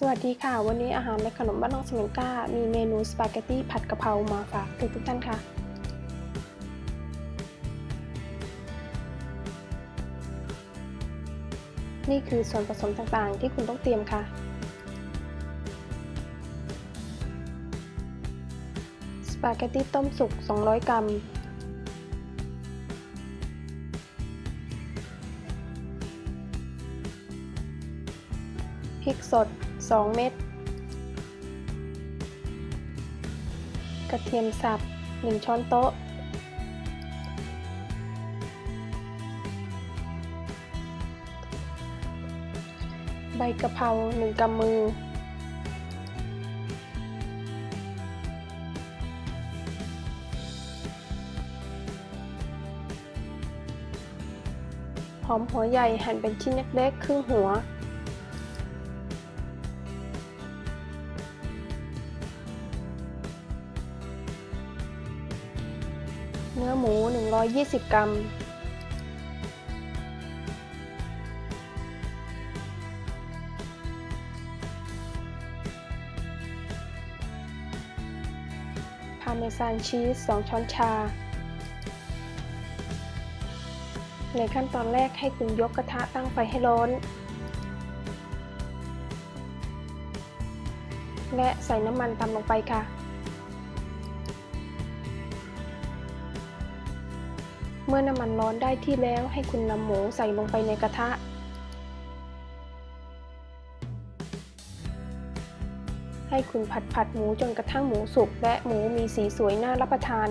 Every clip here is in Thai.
สวัสดีค่ะ วันนี้อาหารในขนมบ้านน้องสมิงก้า มีเมนูสปาเกตตี้ผัดกะเพรามาฝากทุกทุกๆท่านค่ะ นี่คือส่วนผสมต่างๆ ที่คุณต้องเตรียมค่ะ สปาเกตตี้ต้มสุก 200 กรัม พริกสด 2 เม็ด กระเทียมสับ 1 ช้อนโต๊ะ ใบกะเพรา1กำมือ หอมหัวใหญ่หั่นเป็นชิ้นเล็กๆครึ่งหัว เนื้อหมู 120 กรัม พาเมซานชีส 2 ช้อนชา ในขั้นตอนแรกให้คุณยกกระทะตั้งไฟให้ร้อน และใส่น้ำมันตามลงไปค่ะ เมื่อน้ำมันร้อนได้ที่แล้วให้คุณนำหมูใส่ลงไปในกระทะ ให้คุณผัดผัดหมูจนกระทั่งหมูสุกและหมูมีสีสวยน่ารับประทาน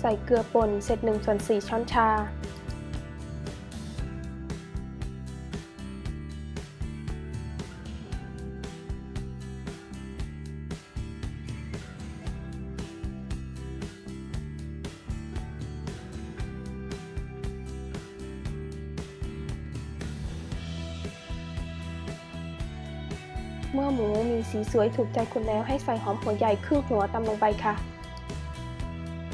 ใส่เกลือป่นเศษ1ส่วน4ช้อนชา เมื่อหมูมีสีสวยถูกใจคุณแล้วให้ใส่หอมหัวใหญ่ครึ่งหัวตามลงไปค่ะ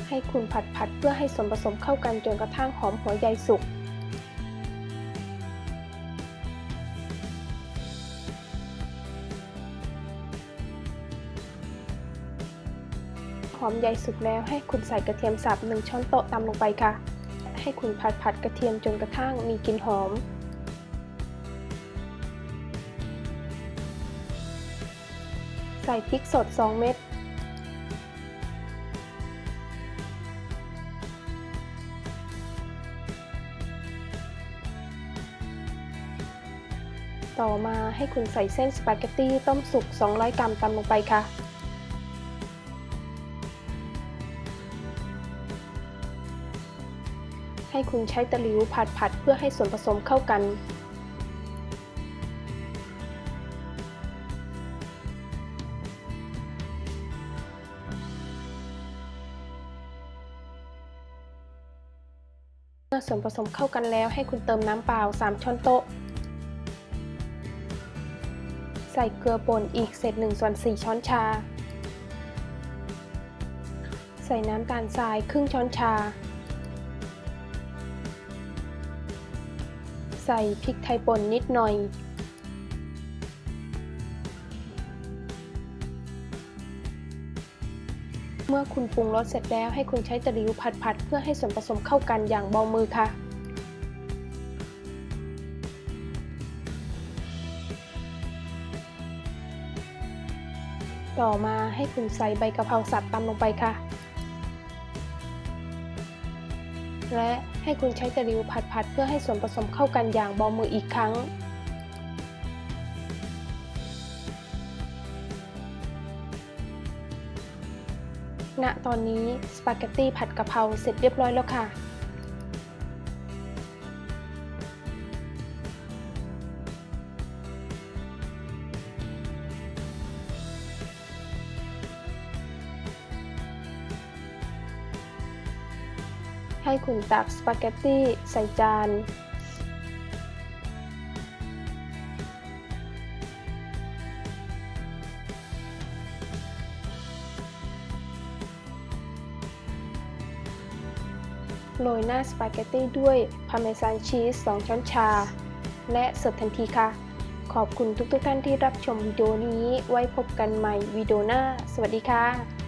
ให้คุณผัดผัดเพื่อให้ส่วนผสมเข้ากันจนกระทั่งหอมหัวใหญ่สุก หอมใหญ่สุกแล้วให้คุณใส่กระเทียมสับหนึ่งช้อนโต๊ะตามลงไปค่ะ ให้คุณผัดผัดกระเทียมจนกระทั่งมีกลิ่นหอม ใส่พริกสด 2 เม็ด ต่อมาให้คุณใส่เส้นสปาเกตตี้ต้มสุก 200 กรัมตามลงไปค่ะ ให้คุณใช้ตะหลิวผัดผัดเพื่อให้ส่วนผสมเข้ากัน เมื่อส่วนผสมเข้ากันแล้วให้คุณเติมน้ำเปล่า 3 ช้อนโต๊ะ ใส่เกลือป่นอีกเศษ1ส่วน4ช้อนชา ใส่น้ำตาลทรายครึ่งช้อนชา ใส่พริกไทยป่นนิดหน่อย เมื่อคุณปรุงรสเสร็จแล้วให้คุณใช้ตะหลิวผัดๆ เพื่อให้ส่วนผสมเข้ากันอย่างเบามือค่ะ ต่อมาให้คุณใส่ใบกะเพราสับตามลงไปค่ะ และให้คุณใช้ตะหลิวผัดๆ เพื่อให้ส่วนผสมเข้ากันอย่างเบามืออีกครั้ง ณตอนนี้สปาเกตตี้ผัดกะเพราเสร็จเรียบร้อยแล้วค่ะ ให้คุณตักสปาเกตตี้ใส่จาน โรยหน้าสปาเกตตี้ด้วยพาร์เมซานชีส 2 ช้อนชา และเสิร์ฟทันทีค่ะ ขอบคุณทุกๆท่านที่รับชมวิดีโอนี้ ไว้พบกันใหม่วิดีโอหน้า สวัสดีค่ะ